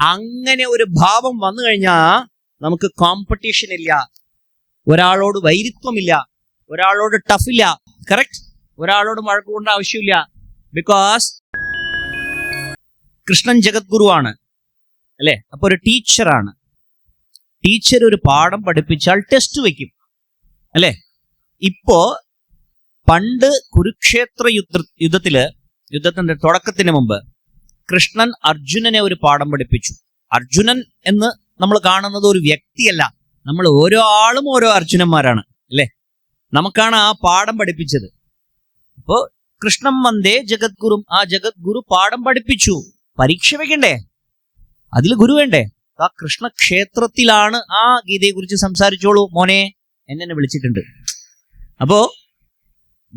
അങ്ങനെ ഒരു ഭാവം വന്നു കഴിഞ്ഞാൽ നമുക്ക് കോമ്പറ്റീഷൻ ഇല്ല. ഒരാളോട് വൈരുത്വമില്ല ഒരാളോട് ടഫില്ല. കറക്റ്റ് ഒരാളോട് വഴക്ക് ആവശ്യമില്ല. ബിക്കോസ് കൃഷ്ണൻ ജഗദ്ഗുരുവാണ്. അല്ലേ? അപ്പൊ ഒരു ടീച്ചറാണ്. ടീച്ചർ ഒരു പാഠം പഠിപ്പിച്ചാൽ ടെസ്റ്റ് വയ്ക്കും അല്ലേ? ഇപ്പോ പണ്ട് കുരുക്ഷേത്ര യുദ്ധ യുദ്ധത്തിൽ യുദ്ധത്തിന്റെ തുടക്കത്തിന് മുമ്പ് കൃഷ്ണൻ അർജുനനെ ഒരു പാഠം പഠിപ്പിച്ചു. അർജുനൻ എന്ന് നമ്മൾ കാണുന്നത് ഒരു വ്യക്തിയല്ല. നമ്മൾ ഓരോ ആളും ഓരോ അർജുനന്മാരാണ് അല്ലേ? നമുക്കാണ് ആ പാഠം പഠിപ്പിച്ചത്. അപ്പോ കൃഷ്ണം വന്ദേ ജഗദ്ഗുരും ആ ജഗദ്ഗുരു പാഠം പഠിപ്പിച്ചു. പരീക്ഷ വെക്കണ്ടേ? അതിൽ ഗുരു വേണ്ടേ? ആ കൃഷ്ണക്ഷേത്രത്തിലാണ് ആ ഗീതയെ കുറിച്ച് സംസാരിച്ചോളൂ മോനെ. എന്നെ വിളിച്ചിട്ടുണ്ട്. അപ്പോ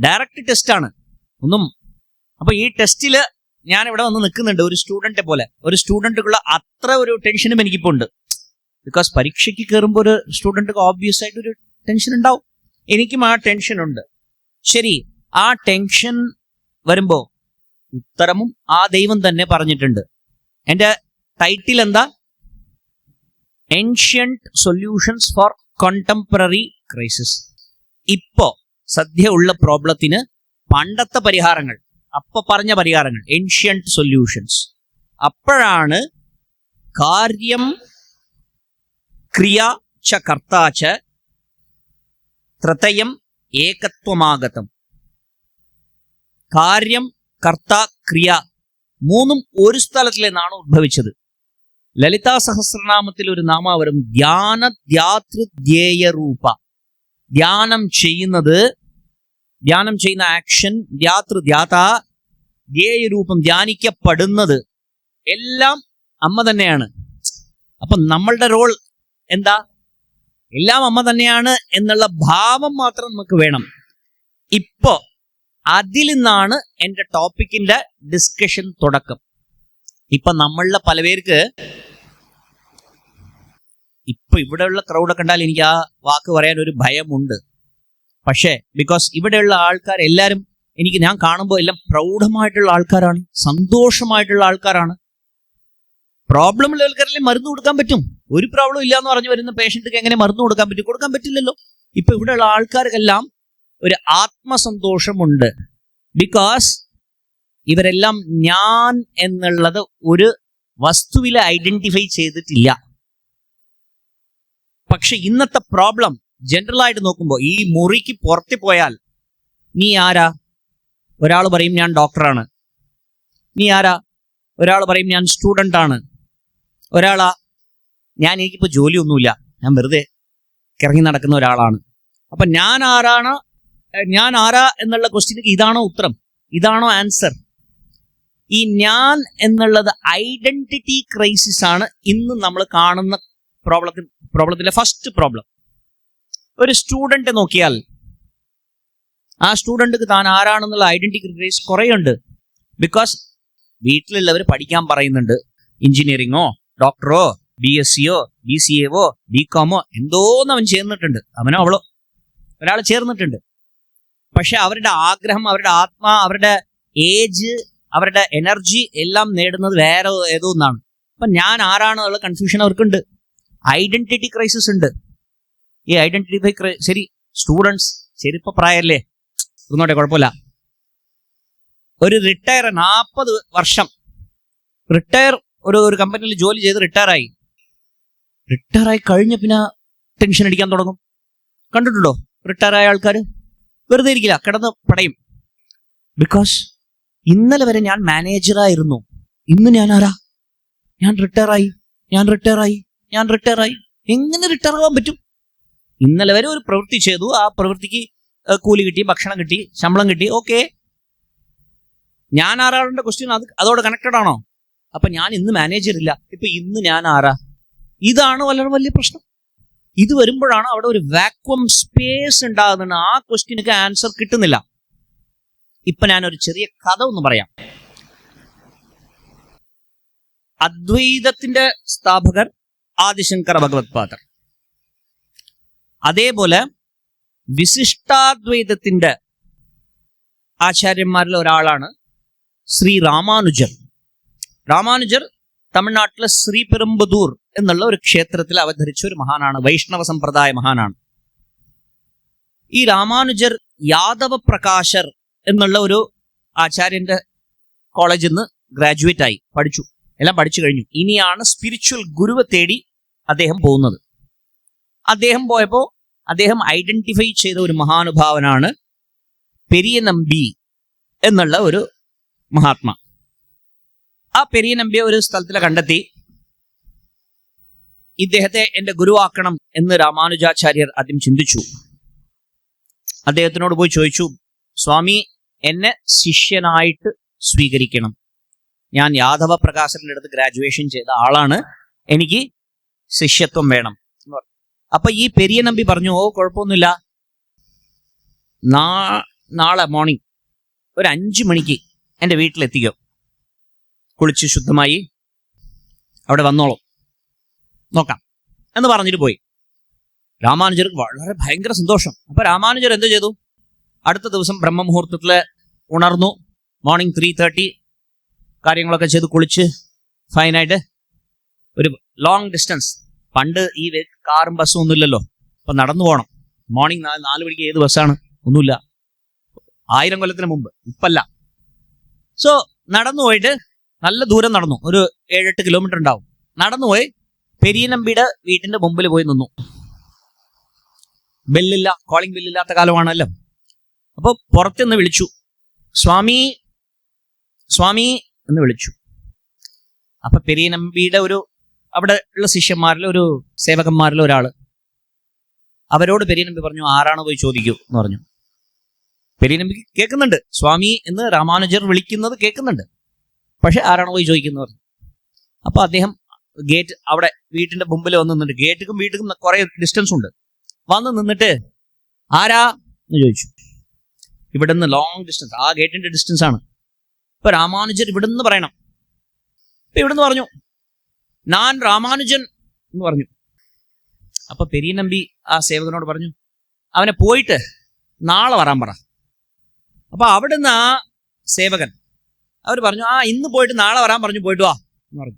ഡയറക്റ്റ് ടെസ്റ്റ് ആണ്. ഒന്നും അപ്പൊ ഈ ടെസ്റ്റിൽ ഞാൻ ഇവിടെ വന്ന് നിൽക്കുന്നുണ്ട് ഒരു സ്റ്റുഡന്റ് പോലെ. ഒരു സ്റ്റുഡന്റുള്ള അത്ര ഒരു ടെൻഷനും എനിക്കിപ്പോ ഉണ്ട് ബിക്കോസ് പരീക്ഷയ്ക്ക് കയറുമ്പോൾ ഒരു സ്റ്റുഡന്റ് ഓബ്വിയസ് ആയിട്ട് ഒരു ടെൻഷൻ ഉണ്ടാവും. എനിക്കും ആ ടെൻഷൻ ഉണ്ട്. ശരി ആ ടെൻഷൻ വരുമ്പോ ഉത്തരമും ആ ദൈവം തന്നെ പറഞ്ഞിട്ടുണ്ട്. എന്റെ ടൈറ്റിൽ എന്താ? Ancient solutions for contemporary crisis ഇപ്പോ സദ്യ ഉള്ള പ്രോബ്ലത്തിന് പണ്ടത്തെ പരിഹാരങ്ങൾ. അപ്പൊ പറഞ്ഞ പരിഹാരങ്ങൾ ഏൻഷ്യൻ സൊല്യൂഷൻസ് അപ്പോഴാണ് കാര്യം ക്രിയ ച കർത്താച്ച ത്രതയം ഏകത്വമാഗതം. കാര്യം കർത്ത ക്രിയ മൂന്നും ഒരു സ്ഥലത്തിൽ നിന്നാണ് ഉദ്ഭവിച്ചത്. ലളിതാ സഹസ്രനാമത്തിൽ ഒരു നാമാവരും ധ്യാന ധ്യാതൃധ്യേയ രൂപ ധ്യാനം ചെയ്യുന്നത് ധ്യാനം ചെയ്യുന്ന ആക്ഷൻ ധ്യാതൃ ധ്യാത ധ്യേയ രൂപം ധ്യാനിക്കപ്പെടുന്നത് എല്ലാം അമ്മ തന്നെയാണ്. അപ്പൊ നമ്മളുടെ റോൾ എന്താ? എല്ലാം അമ്മ തന്നെയാണ് എന്നുള്ള ഭാവം മാത്രം നമുക്ക് വേണം. ഇപ്പോ അതിൽ നിന്നാണ് എന്റെ ടോപ്പിക്കിന്റെ ഡിസ്കഷൻ തുടക്കം. ഇപ്പൊ നമ്മളുടെ പല പേർക്ക് ഇപ്പൊ ഇവിടെയുള്ള ക്രൗഡൊക്കെ കണ്ടാൽ എനിക്ക് ആ വാക്ക് പറയാൻ ഒരു ഭയമുണ്ട്. പക്ഷേ ബിക്കോസ് ഇവിടെയുള്ള ആൾക്കാർ എല്ലാവരും എനിക്ക് ഞാൻ കാണുമ്പോൾ എല്ലാം പ്രൗഢമായിട്ടുള്ള ആൾക്കാരാണ് സന്തോഷമായിട്ടുള്ള ആൾക്കാരാണ്. പ്രോബ്ലം ആൾക്കാരെല്ലാം മരുന്ന് കൊടുക്കാൻ പറ്റും. ഒരു പ്രോബ്ലം ഇല്ല എന്ന് പറഞ്ഞു വരുന്ന പേഷ്യന്റിക്ക് എങ്ങനെ മരുന്ന് കൊടുക്കാൻ പറ്റും? കൊടുക്കാൻ പറ്റില്ലല്ലോ. ഇപ്പൊ ഇവിടെയുള്ള ആൾക്കാർക്കെല്ലാം ഒരു ആത്മസന്തോഷമുണ്ട്. ബിക്കോസ് ഇവരെല്ലാം ഞാൻ എന്നുള്ളത് ഒരു വസ്തുവിൽ ഐഡന്റിഫൈ ചെയ്തിട്ടില്ല. പക്ഷെ ഇന്നത്തെ പ്രോബ്ലം ജനറൽ ആയിട്ട് നോക്കുമ്പോൾ ഈ മുറിക്ക് പുറത്തു പോയാൽ നീ ആരാ? ഒരാൾ പറയും ഞാൻ ഡോക്ടറാണ് നീ ആരാ? ഒരാൾ പറയും ഞാൻ സ്റ്റുഡന്റ് ആണ്. ഒരാളാ ഞാൻ എനിക്കിപ്പോൾ ജോലിയൊന്നുമില്ല. ഞാൻ വെറുതെ കിറങ്ങി നടക്കുന്ന ഒരാളാണ്. അപ്പം ഞാൻ ആരാണ്? ഞാൻ ആരാ എന്നുള്ള ക്വസ്റ്റ്യനിക്ക് ഇതാണോ ഉത്തരം. ഇതാണോ ആൻസർ ഈ ഞാൻ എന്നുള്ളത് ഐഡന്റിറ്റി ക്രൈസിസ് ആണ് ഇന്ന് നമ്മൾ കാണുന്ന പ്രോബ്ലത്തിൽ പ്രോബ്ലത്തിലെ ഫസ്റ്റ് പ്രോബ്ലം ഒരു സ്റ്റുഡന്റ് നോക്കിയാൽ ആ സ്റ്റുഡന്റ് താൻ ആരാണെന്നുള്ള ഐഡന്റിറ്റി ക്രൈസിസ് കുറേയുണ്ട്. ബിക്കോസ് വീട്ടിലുള്ളവർ പഠിക്കാൻ പറയുന്നുണ്ട്. എഞ്ചിനീയറിങ്ങോ ഡോക്ടറോ ബി എസ് സിയോ ബി സി എവോ ബി കോമോ എന്തോന്ന് അവൻ ചേർന്നിട്ടുണ്ട്. അവനോ അവളോ? ഒരാൾ ചേർന്നിട്ടുണ്ട്. പക്ഷെ അവരുടെ ആഗ്രഹം അവരുടെ ആത്മാ അവരുടെ ഏജ് അവരുടെ എനർജി എല്ലാം നേടുന്നത് വേറെ ഏതോ ഒന്നാണ്. അപ്പൊ ഞാൻ ആരാണെന്നുള്ള കൺഫ്യൂഷൻ അവർക്കുണ്ട്. ഐഡന്റിറ്റി ക്രൈസിസ് ഉണ്ട്. ഈ ഐഡന്റിറ്റി ശരി സ്റ്റുഡൻസ് ചെരുപ്പപ്രായല്ലേ ഒന്നോട്ടെ കുഴപ്പമില്ല. ഒരു റിട്ടയർ നാൽപ്പത് വർഷം. റിട്ടയർ ഒരു ഒരു കമ്പനിയിൽ ജോലി ചെയ്ത് റിട്ടയർ ആയി. കഴിഞ്ഞ പിന്നെ ടെൻഷൻ അടിക്കാൻ തുടങ്ങും. കണ്ടിട്ടുണ്ടോ? റിട്ടയർ ആയ ആൾക്കാർ വെറുതെ ഇരിക്കില്ല കിടന്ന് പടയും. ബിക്കോസ് ഇന്നലെ വരെ ഞാൻ മാനേജറായിരുന്നു ഇന്ന് ഞാൻ ആരാ? ഞാൻ റിട്ടയർ ആയി. ഞാൻ റിട്ടയർ ആയി. ഞാൻ റിട്ടയർ ആയി. എങ്ങനെ റിട്ടയർ ആവാൻ പറ്റും? ഇന്നലെ വരെ ഒരു പ്രവൃത്തി ചെയ്തു. ആ പ്രവൃത്തിക്ക് കൂലി കിട്ടി ഭക്ഷണം കിട്ടി ശമ്പളം കിട്ടി. ഓക്കെ. ഞാൻ ആരാളുടെ ക്വസ്റ്റ്യൻ അത് അതോട് കണക്റ്റഡ് ആണോ? അപ്പൊ ഞാൻ ഇന്ന് മാനേജർ ഇല്ല ഇപ്പൊ ഇന്ന് ഞാൻ ആരാ? ഇതാണ് വളരെ വലിയ പ്രശ്നം. ഇത് വരുമ്പോഴാണ് അവിടെ ഒരു വാക്വം സ്പേസ് ഉണ്ടാകുന്നത്. ആ ക്വസ്റ്റ്യനൊക്കെ ആൻസർ കിട്ടുന്നില്ല. ഇപ്പൊ ഒരു ചെറിയ കഥ ഒന്ന് പറയാം. അദ്വൈതത്തിന്റെ സ്ഥാപകർ ആദിശങ്കർ ഭഗവത് പാദർ. അതേപോലെ വിശിഷ്ടാദ്വൈതത്തിന്റെ ആചാര്യന്മാരിൽ ഒരാളാണ് ശ്രീ രാമാനുജർ രാമാനുജർ തമിഴ്നാട്ടിലെ ശ്രീപെരുമ്പതൂർ എന്നുള്ള ഒരു ക്ഷേത്രത്തിൽ അവതരിച്ച ഒരു മഹാനാണ് വൈഷ്ണവ സമ്പ്രദായ മഹാനാണ്. ഈ രാമാനുജർ യാദവ പ്രകാശർ എന്നുള്ള ഒരു ആചാര്യന്റെ കോളേജിൽ നിന്ന് ഗ്രാജുവേറ്റ് ആയി പഠിച്ചു എല്ലാം പഠിച്ചു കഴിഞ്ഞു. ഇനിയാണ് സ്പിരിച്വൽ ഗുരുവെ തേടി അദ്ദേഹം പോകുന്നത്. അദ്ദേഹം പോയപ്പോൾ അദ്ദേഹം ഐഡന്റിഫൈ ചെയ്ത ഒരു മഹാനുഭാവനാണ് പെരിയ നമ്പി എന്നുള്ള ഒരു മഹാത്മാ. ആ പെരിയ നമ്പിയെ ഒരു സ്ഥലത്തിൽ കണ്ടെത്തി. ഇദ്ദേഹത്തെ എന്റെ ഗുരുവാക്കണം എന്ന് രാമാനുജാചാര്യർ ആദ്യം ചിന്തിച്ചു. അദ്ദേഹത്തിനോട് പോയി ചോദിച്ചു സ്വാമി എന്നെ ശിഷ്യനായിട്ട് സ്വീകരിക്കണം. ഞാൻ യാദവ പ്രകാശന്റെ അടുത്ത് ഗ്രാജുവേഷൻ ചെയ്ത ആളാണ്. എനിക്ക് ശിഷ്യത്വം വേണം. എന്ന് പറഞ്ഞു. അപ്പൊ ഈ പെരിയ നമ്പി പറഞ്ഞു ഓ കുഴപ്പമൊന്നുമില്ല. നാ- നാളെ മോർണിംഗ് ഒരു അഞ്ചു മണിക്ക് എന്റെ വീട്ടിലെത്തിക്കോ. കുളിച്ച് ശുദ്ധമായി അവിടെ വന്നോളൂ. നോക്കാം. എന്ന് പറഞ്ഞിട്ട് പോയി. രാമാനുജർക്ക് വളരെ ഭയങ്കര സന്തോഷം. അപ്പൊ രാമാനുജർ എന്ത് ചെയ്തു? അടുത്ത ദിവസം ബ്രഹ്മമുഹൂർത്തത്തിൽ ഉണർന്നു. മോർണിംഗ് ത്രീ തേർട്ടി കാര്യങ്ങളൊക്കെ ചെയ്ത് കുളിച്ച് ഫൈനായിട്ട് ഒരു ലോങ് ഡിസ്റ്റൻസ് പണ്ട് ഈ കാറും ബസ്സും ഒന്നുമില്ലല്ലോ. അപ്പൊ നടന്നു പോകണം മോർണിംഗ് നാല് നാല് മണിക്ക് ഏത് ബസ്സാണ് ഒന്നുമില്ല. ആയിരം കൊല്ലത്തിന് മുമ്പ്. ഇപ്പല്ല. സോ നടന്നു പോയിട്ട് നല്ല ദൂരം നടന്നു. ഒരു ഏഴെട്ട് കിലോമീറ്റർ ഉണ്ടാവും. നടന്നുപോയി പെരിയനമ്പിയുടെ വീട്ടിന്റെ മുമ്പിൽ പോയി നിന്നു. ബെല്ലില്ല കോളിംഗ് ബെല്ലില്ലാത്ത കാലമാണല്ലോ. അപ്പോൾ പുറത്തുനിന്ന് വിളിച്ചു. സ്വാമി സ്വാമി എന്ന് വിളിച്ചു. അപ്പൊ പെരിയനമ്പിയുടെ ഒരു അവിടെ ഉള്ള ശിഷ്യന്മാരിൽ ഒരു സേവകന്മാരിൽ ഒരാൾ അവരോട് പെരിയനമ്പി പറഞ്ഞു ആരാണ് പോയി ചോദിക്കൂ? എന്ന് പറഞ്ഞു. പെരിയനമ്പി കേൾക്കുന്നുണ്ട്. സ്വാമി എന്ന് രാമാനുജർ വിളിക്കുന്നത് കേൾക്കുന്നുണ്ട്. പക്ഷെ ആരാണ് പോയി ചോദിക്കുന്നത് പറഞ്ഞു. അപ്പൊ അദ്ദേഹം ഗേറ്റ് അവിടെ വീട്ടിന്റെ മുമ്പിൽ വന്ന് നിന്നിട്ട് ഗേറ്റിക്കും വീട്ടിലും കുറെ ഡിസ്റ്റൻസ് ഉണ്ട്. വന്ന് നിന്നിട്ട് ആരാ? എന്ന് ചോദിച്ചു. ഇവിടുന്ന് ലോങ് ഡിസ്റ്റൻസ് ആ ഗേറ്റിന്റെ ഡിസ്റ്റൻസ് ആണ്. ഇപ്പൊ രാമാനുജർ ഇവിടുന്ന് പറയണം. ഇപ്പൊ ഇവിടുന്ന് പറഞ്ഞു ഞാൻ രാമാനുജൻ എന്ന് പറഞ്ഞു. അപ്പൊ പെരിയ നമ്പി ആ സേവകനോട് പറഞ്ഞു അവനെ പോയിട്ട് നാളെ വരാൻ പറ. അപ്പൊ അവിടുന്ന് ആ സേവകൻ അവർ പറഞ്ഞു ആ ഇന്ന് പോയിട്ട് നാളെ വരാൻ പറഞ്ഞു പോയിട്ട് വാ എന്ന് പറഞ്ഞു.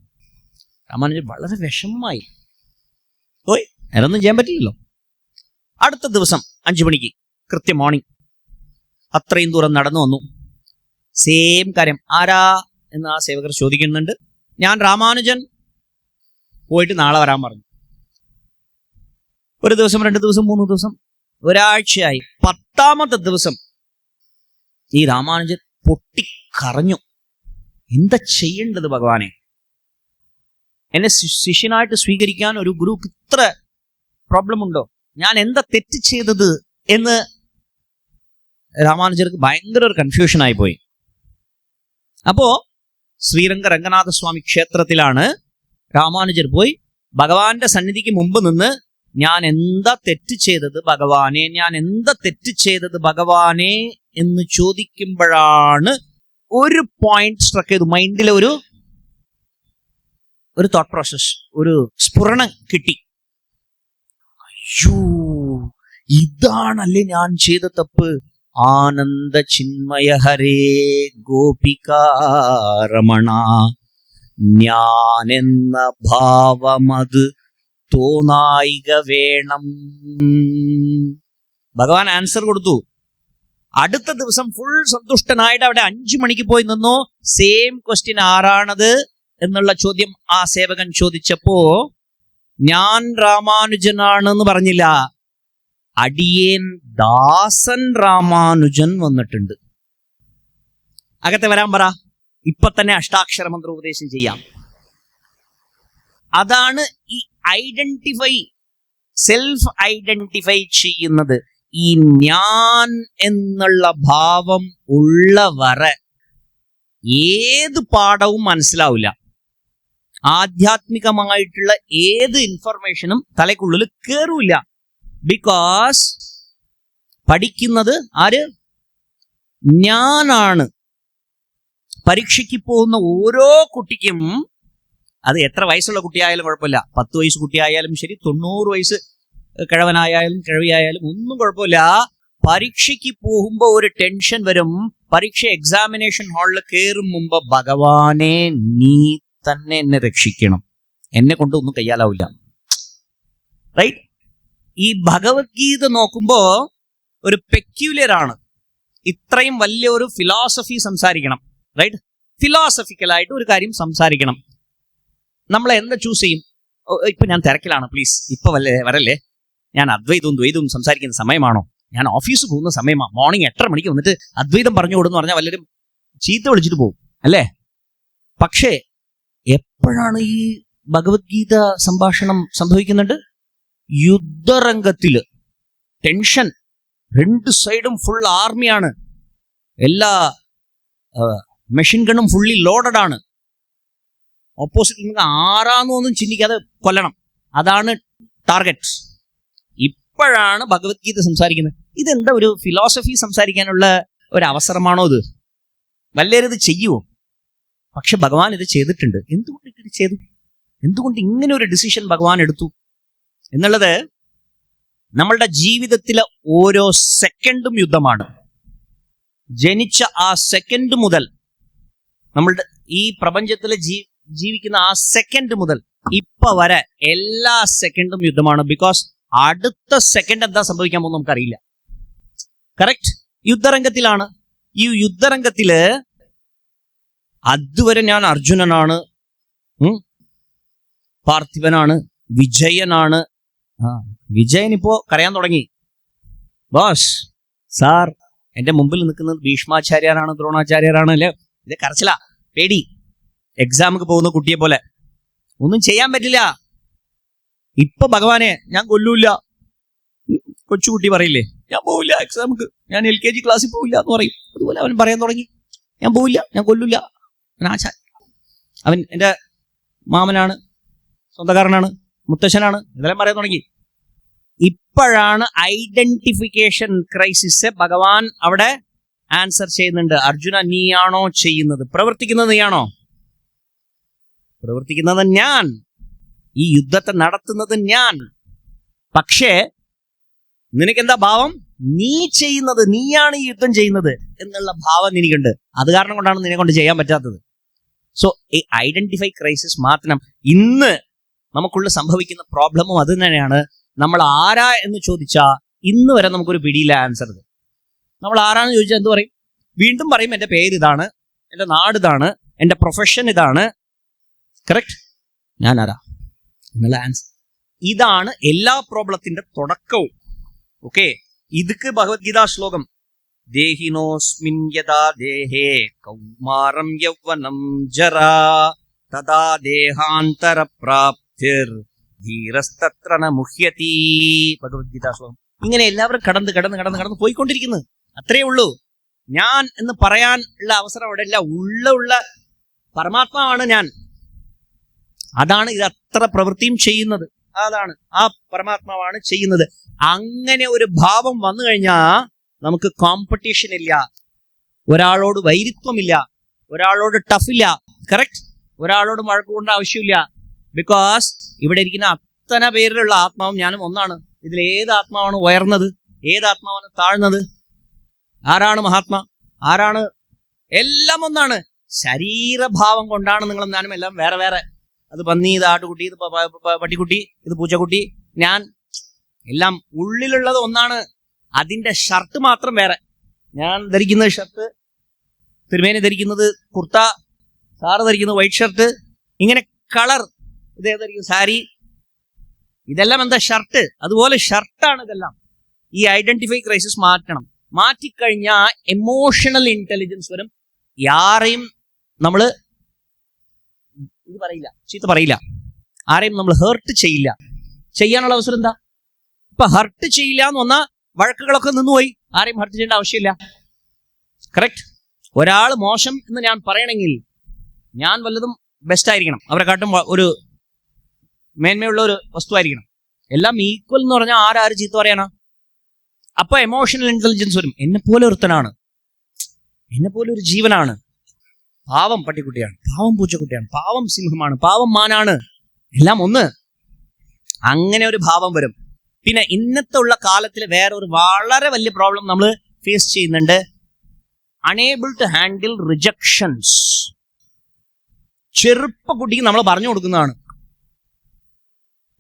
രാമാനുജൻ വളരെ വിഷമമായി. പോയി അതൊന്നും ചെയ്യാൻ പറ്റില്ലല്ലോ. അടുത്ത ദിവസം അഞ്ചു മണിക്ക് കൃത്യം മോർണിംഗ് അത്രയും ദൂരം നടന്നു വന്നു. സെയിം കാര്യം ആരാ എന്ന് ആ സേവകർ ചോദിക്കുന്നുണ്ട്. ഞാൻ രാമാനുജൻ പോയിട്ട് നാളെ വരാൻ പറഞ്ഞു. ഒരു ദിവസം രണ്ട് ദിവസം മൂന്ന് ദിവസം ഒരാഴ്ചയായി. പത്താമത്തെ ദിവസം ഈ രാമാനുജൻ പൊട്ടിക്കറഞ്ഞു എന്താ ചെയ്യേണ്ടത് ഭഗവാനെ? എന്നെ ശിഷ്യനായിട്ട് സ്വീകരിക്കാൻ ഒരു ഗ്രൂപ്പ് ഇത്ര പ്രോബ്ലം ഉണ്ടോ ഞാൻ എന്താ തെറ്റ് ചെയ്തത് എന്ന് രാമാനുജർക്ക് ഭയങ്കര ഒരു കൺഫ്യൂഷനായി പോയി. അപ്പോ ശ്രീരംഗ രംഗനാഥ സ്വാമി ക്ഷേത്രത്തിലാണ് രാമാനുജർ പോയി ഭഗവാന്റെ സന്നിധിക്ക് മുമ്പ് നിന്ന് ഞാൻ എന്താ തെറ്റ് ചെയ്തത് ഭഗവാനെ? ഞാൻ എന്താ തെറ്റ് ചെയ്തത് ഭഗവാനെ? എന്ന് ചോദിക്കുമ്പോഴാണ് ഒരു പോയിന്റ് സ്ട്രക്ക് ചെയ്തു മൈൻഡിലെ ഒരു ഒരു തോട്ട് പ്രോസസ് ഒരു സ്ഫുരണം കിട്ടി. അയ്യോ ഇതാണല്ലേ ഞാൻ ചെയ്ത തപ്പ്? ആനന്ദ ചിന്മയ ഹരേ ഗോപികാരമണ. ഞാനെന്ന ഭാവമത് തോന്നായിക വേണം. ഭഗവാൻ ആൻസർ കൊടുത്തു. അടുത്ത ദിവസം ഫുൾ സന്തുഷ്ടനായിട്ട് അവിടെ അഞ്ചു മണിക്ക് പോയി നിന്നു. സെയിം ക്വസ്റ്റ്യൻ ആരാണത് എന്നുള്ള ചോദ്യം ആ സേവകൻ ചോദിച്ചപ്പോ ഞാൻ രാമാനുജനാണെന്ന് പറഞ്ഞില്ല. അടിയേൻ ദാസൻ രാമാനുജൻ വന്നിട്ടുണ്ട്. അകത്തെ വരാൻ പറ. ഇപ്പൊ തന്നെ അഷ്ടാക്ഷര മന്ത്ര ഉപദേശം ചെയ്യാം. അതാണ് ഈ ഐഡന്റിഫൈ സെൽഫ് ഐഡന്റിഫൈ ചെയ്യുന്നത്. ഈ ഞാൻ എന്നുള്ള ഭാവം ഉള്ളവരെ ഏത് പാഠവും മനസ്സിലാവില്ല. ആധ്യാത്മികമായിട്ടുള്ള ഏത് ഇൻഫർമേഷനും തലയ്ക്കുള്ളിൽ കയറൂല ബിക്കോസ് പഠിക്കുന്നത് ആര്? ഞാനാണ്. പരീക്ഷയ്ക്ക് പോകുന്ന ഓരോ കുട്ടിക്കും അത് എത്ര വയസ്സുള്ള കുട്ടിയായാലും കുഴപ്പമില്ല. പത്ത് വയസ്സ് കുട്ടിയായാലും ശരി തൊണ്ണൂറ് വയസ്സ് കിഴവനായാലും കിഴവിയായാലും ഒന്നും കുഴപ്പമില്ല. പരീക്ഷയ്ക്ക് പോകുമ്പോൾ ഒരു ടെൻഷൻ വരും. പരീക്ഷ എക്സാമിനേഷൻ ഹാളിൽ കയറും മുമ്പ് ഭഗവാനെ നീ തന്നെ എന്നെ രക്ഷിക്കണം. എന്നെ കൊണ്ട് ഒന്നും കയ്യാലാവില്ല. റൈറ്റ് ഈ ഭഗവത്ഗീത നോക്കുമ്പോൾ ഒരു പെക്യുലർ ആണ്. ഇത്രയും വലിയ ഒരു ഫിലോസഫി സംസാരിക്കണം. റൈറ്റ് ഫിലോസഫിക്കലായിട്ട് ഒരു കാര്യം സംസാരിക്കണം. നമ്മൾ എന്താ ചൂസ് ചെയ്യും? ഇപ്പം ഞാൻ തിരക്കിലാണ് പ്ലീസ് ഇപ്പൊ വല്ലേ വരല്ലേ? ഞാൻ അദ്വൈതവും ദ്വൈതവും സംസാരിക്കുന്ന സമയമാണോ? ഞാൻ ഓഫീസ് പോകുന്ന സമയമാണ് മോർണിംഗ് എട്ടര മണിക്ക് വന്നിട്ട് അദ്വൈതം പറഞ്ഞു കൊടുന്ന് പറഞ്ഞാൽ വല്ലരും ചീത്ത വിളിച്ചിട്ട് പോകും അല്ലേ? പക്ഷേ എപ്പോഴാണ് ഈ ഭഗവത്ഗീത സംഭാഷണം സംഭവിക്കുന്നുണ്ട്? യുദ്ധരംഗത്തിൽ ടെൻഷൻ. രണ്ട് സൈഡും ഫുൾ ആർമിയാണ് എല്ലാ മെഷീൻ ഗണ്ണും ഫുള്ളി ലോഡഡ് ആണ്. ഓപ്പോസിറ്റ് നിങ്ങൾക്ക് ആറാന്നൊന്നും ചിന്തിക്കാതെ കൊല്ലണം. അതാണ് ടാർഗറ്റ് ഇപ്പോഴാണ് ഭഗവത്ഗീത സംസാരിക്കുന്നത്. ഇതെന്താ ഒരു ഫിലോസഫി സംസാരിക്കാനുള്ള ഒരു അവസരമാണോ ഇത്? വല്ലേരും ചെയ്യുമോ പക്ഷെ ഭഗവാൻ ഇത് ചെയ്തിട്ടുണ്ട്. എന്തുകൊണ്ട് ഇത് ചെയ്തു? എന്തുകൊണ്ട് ഇങ്ങനെ ഒരു ഡിസിഷൻ ഭഗവാൻ എടുത്തു? എന്നുള്ളത് നമ്മളുടെ ജീവിതത്തിലെ ഓരോ സെക്കൻഡും യുദ്ധമാണ്. ജനിച്ച ആ സെക്കൻഡ് മുതൽ നമ്മളുടെ ഈ പ്രപഞ്ചത്തിൽ ജീ ജീവിക്കുന്ന ആ സെക്കൻഡ് മുതൽ ഇപ്പൊ വരെ എല്ലാ സെക്കൻഡും യുദ്ധമാണ്. ബിക്കോസ് അടുത്ത സെക്കൻഡ് എന്താ സംഭവിക്കാൻ പോകുന്നത് നമുക്കറിയില്ല. കറക്റ്റ് യുദ്ധരംഗത്തിലാണ്. ഈ യുദ്ധരംഗത്തിൽ അതുവരെ ഞാൻ അർജുനനാണ്. പാർത്ഥിവനാണ്. വിജയനാണ്. വിജയൻ ഇപ്പോ കരയാൻ തുടങ്ങി. ബോസ് സാർ എന്റെ മുമ്പിൽ നിൽക്കുന്നത് ഭീഷ്മാചാര്യാരാണ് ദ്രോണാചാര്യരാണ് അല്ലേ? ഇത് കരച്ചില. പേടി. എക്സാമുക്ക് പോകുന്ന കുട്ടിയെ പോലെ. ഒന്നും ചെയ്യാൻ പറ്റില്ല. ഇപ്പൊ ഭഗവാനെ ഞാൻ കൊല്ലൂല്ല. കൊച്ചുകുട്ടി പറയില്ലേ ഞാൻ പോവില്ല എക്സാമുക്ക് ഞാൻ എൽ കെ ജി ക്ലാസ്സിൽ പോവില്ല എന്ന് പറയും. അതുപോലെ അവൻ പറയാൻ തുടങ്ങി. ഞാൻ പോവില്ല ഞാൻ കൊല്ലൂല്ല. അവൻ ആശാ എന്റെ മാമനാണ് സ്വന്തക്കാരനാണ് മുത്തശ്ശനാണ് ഇതെല്ലാം പറയാൻ തുടങ്ങി. ഇപ്പോഴാണ് ഐഡന്റിഫിക്കേഷൻ ക്രൈസിസ് ഭഗവാൻ അവിടെ ആൻസർ ചെയ്യുന്നുണ്ട്. അർജുന നീയാണോ ചെയ്യുന്നത്? പ്രവർത്തിക്കുന്നത് നീയാണോ? പ്രവർത്തിക്കുന്നത് ഞാൻ. ഈ യുദ്ധത്തെ നടത്തുന്നത് ഞാൻ. പക്ഷേ നിനക്കെന്താ ഭാവം? നീ ചെയ്യുന്നത് നീയാണ് ഈ യുദ്ധം ചെയ്യുന്നത് എന്നുള്ള ഭാവം എനിക്കുണ്ട് അത് കാരണം കൊണ്ടാണ് നിന്നെ കൊണ്ട് ചെയ്യാൻ പറ്റാത്തത്. സോ ഈ ഐഡന്റിഫൈ ക്രൈസിസ് മാത്രം ഇന്ന് നമുക്കുള്ള സംഭവിക്കുന്ന പ്രോബ്ലമും അത് തന്നെയാണ്. നമ്മൾ ആരാ എന്ന് ചോദിച്ചാൽ ഇന്ന് വരെ നമുക്കൊരു പിടിയില്ല ആൻസർ നമ്മൾ ആരാണെന്ന് ചോദിച്ചാൽ എന്ത് പറയും? വീണ്ടും പറയും എന്റെ പേര് ഇതാണ് എന്റെ നാട് ഇതാണ് എന്റെ പ്രൊഫഷൻ ഇതാണ്. കറക്റ്റ് ഞാൻ ആരാ? എന്നുള്ള ആൻസർ ഇതാണ് എല്ലാ പ്രോബ്ലത്തിന്റെ തുടക്കവും. ഓക്കെ ഇതുക്ക് ഭഗവത്ഗീതാ ശ്ലോകം. ദേഹിനോസ്മിൻ യഥാ ദേഹേ കൗമാരം യൗവനം ജരാ തഥാ ദേഹാന്തര പ്രാപ്തിർ ധീരസ്തത്ര മുഹ്യതി. ഭഗവത്ഗീതാ ശ്ലോകം. ഇങ്ങനെ എല്ലാവരും കടന്ന് കടന്ന് കടന്ന് കടന്ന് പോയിക്കൊണ്ടിരിക്കുന്നത് അത്രേ ഉള്ളൂ. ഞാൻ എന്ന് പറയാൻ ഉള്ള അവസരം അവിടെ ഇല്ല. ഉള്ള ഉള്ള പരമാത്മാവാണ് ഞാൻ. അതാണ് ഇത് അത്ര പ്രവൃത്തിയും ചെയ്യുന്നത്. അതാണ്. ആ പരമാത്മാവാണ് ചെയ്യുന്നത്. അങ്ങനെ ഒരു ഭാവം വന്നു കഴിഞ്ഞാൽ നമുക്ക് കോമ്പറ്റീഷൻ ഇല്ല. ഒരാളോട് വൈരുത്വമില്ല ഒരാളോട് ടഫ് ഇല്ല. കറക്റ്റ് ഒരാളോട് വഴക്കുകൊണ്ട് ആവശ്യമില്ല. ബിക്കോസ് ഇവിടെ ഇരിക്കുന്ന അത്തന പേരിലുള്ള ആത്മാവും ഞാനും ഒന്നാണ്. ഇതിൽ ഏത് ആത്മാവാണ് ഉയർന്നത്? ഏത് ആത്മാവാണ് താഴ്ന്നത്? ആരാണ് മഹാത്മാ? ആരാണ്? എല്ലാം ഒന്നാണ്. ശരീരഭാവം കൊണ്ടാണ് നിങ്ങളും ഞാനും എല്ലാം വേറെ വേറെ. അത് പന്നി ഇത് ആട്ടുകുട്ടി ഇത് പട്ടിക്കുട്ടി ഇത് പൂച്ചക്കുട്ടി ഞാൻ. എല്ലാം ഉള്ളിലുള്ളത് ഒന്നാണ്. അതിന്റെ ഷർട്ട് മാത്രം വേറെ. ഞാൻ ധരിക്കുന്നത് ഷർട്ട് തിരുമേനി ധരിക്കുന്നത് കുർത്ത സാറ് ധരിക്കുന്നത് വൈറ്റ് ഷർട്ട് ഇങ്ങനെ കളർ ഇതേ ധരിക്കുന്ന സാരി. ഇതെല്ലാം എന്താ? ഷർട്ട്. അതുപോലെ ഷർട്ടാണ് ഇതെല്ലാം. ഈ ഐഡന്റിഫൈ ക്രൈസിസ് മാറ്റണം. മാറ്റിക്കഴിഞ്ഞാൽ എമോഷണൽ ഇന്റലിജൻസ് വരും. ആരെയും നമ്മൾ ഇത് പറയില്ല ചീത്ത പറയില്ല. ആരെയും നമ്മൾ ഹേർട്ട് ചെയ്യില്ല. ചെയ്യാനുള്ള അവസരം എന്താ? ഇപ്പൊ ഹർട്ട് ചെയ്യില്ല എന്ന് വന്നാൽ വഴക്കുകളൊക്കെ നിന്നുപോയി. ആരെയും ഹർട്ട് ചെയ്യേണ്ട ആവശ്യമില്ല. കറക്റ്റ് ഒരാൾ മോശം എന്ന് ഞാൻ പറയണമെങ്കിൽ ഞാൻ വല്ലതും ബെസ്റ്റ് ആയിരിക്കണം. അവരെ കാട്ടും ഒരു മേന്മയുള്ള ഒരു വസ്തുവായിരിക്കണം. എല്ലാം ഈക്വൽ എന്ന് പറഞ്ഞാൽ ആരാര് ചീത്ത പറയാനാ? അപ്പൊ എമോഷണൽ ഇന്റലിജൻസ് വരും. എന്നെ പോലെ ഒരുത്തനാണ്. എന്നെ പോലെ ഒരു ജീവനാണ്. പാവം പട്ടിക്കുട്ടിയാണ്. പാവം പൂച്ചക്കുട്ടിയാണ്. പാവം സിംഹമാണ്. പാവം മാനാണ്. എല്ലാം ഒന്ന്. അങ്ങനെ ഒരു ഭാവം വരും. പിന്നെ ഇന്നത്തെ ഉള്ള കാലത്തിൽ വേറെ ഒരു വളരെ വലിയ പ്രോബ്ലം നമ്മൾ ഫേസ് ചെയ്യുന്നുണ്ട്. അണേബിൾ ടു ഹാൻഡിൽ റിജക്ഷൻസ് ചെറുപ്പ കുട്ടിക്ക് നമ്മൾ പറഞ്ഞു കൊടുക്കുന്നതാണ്.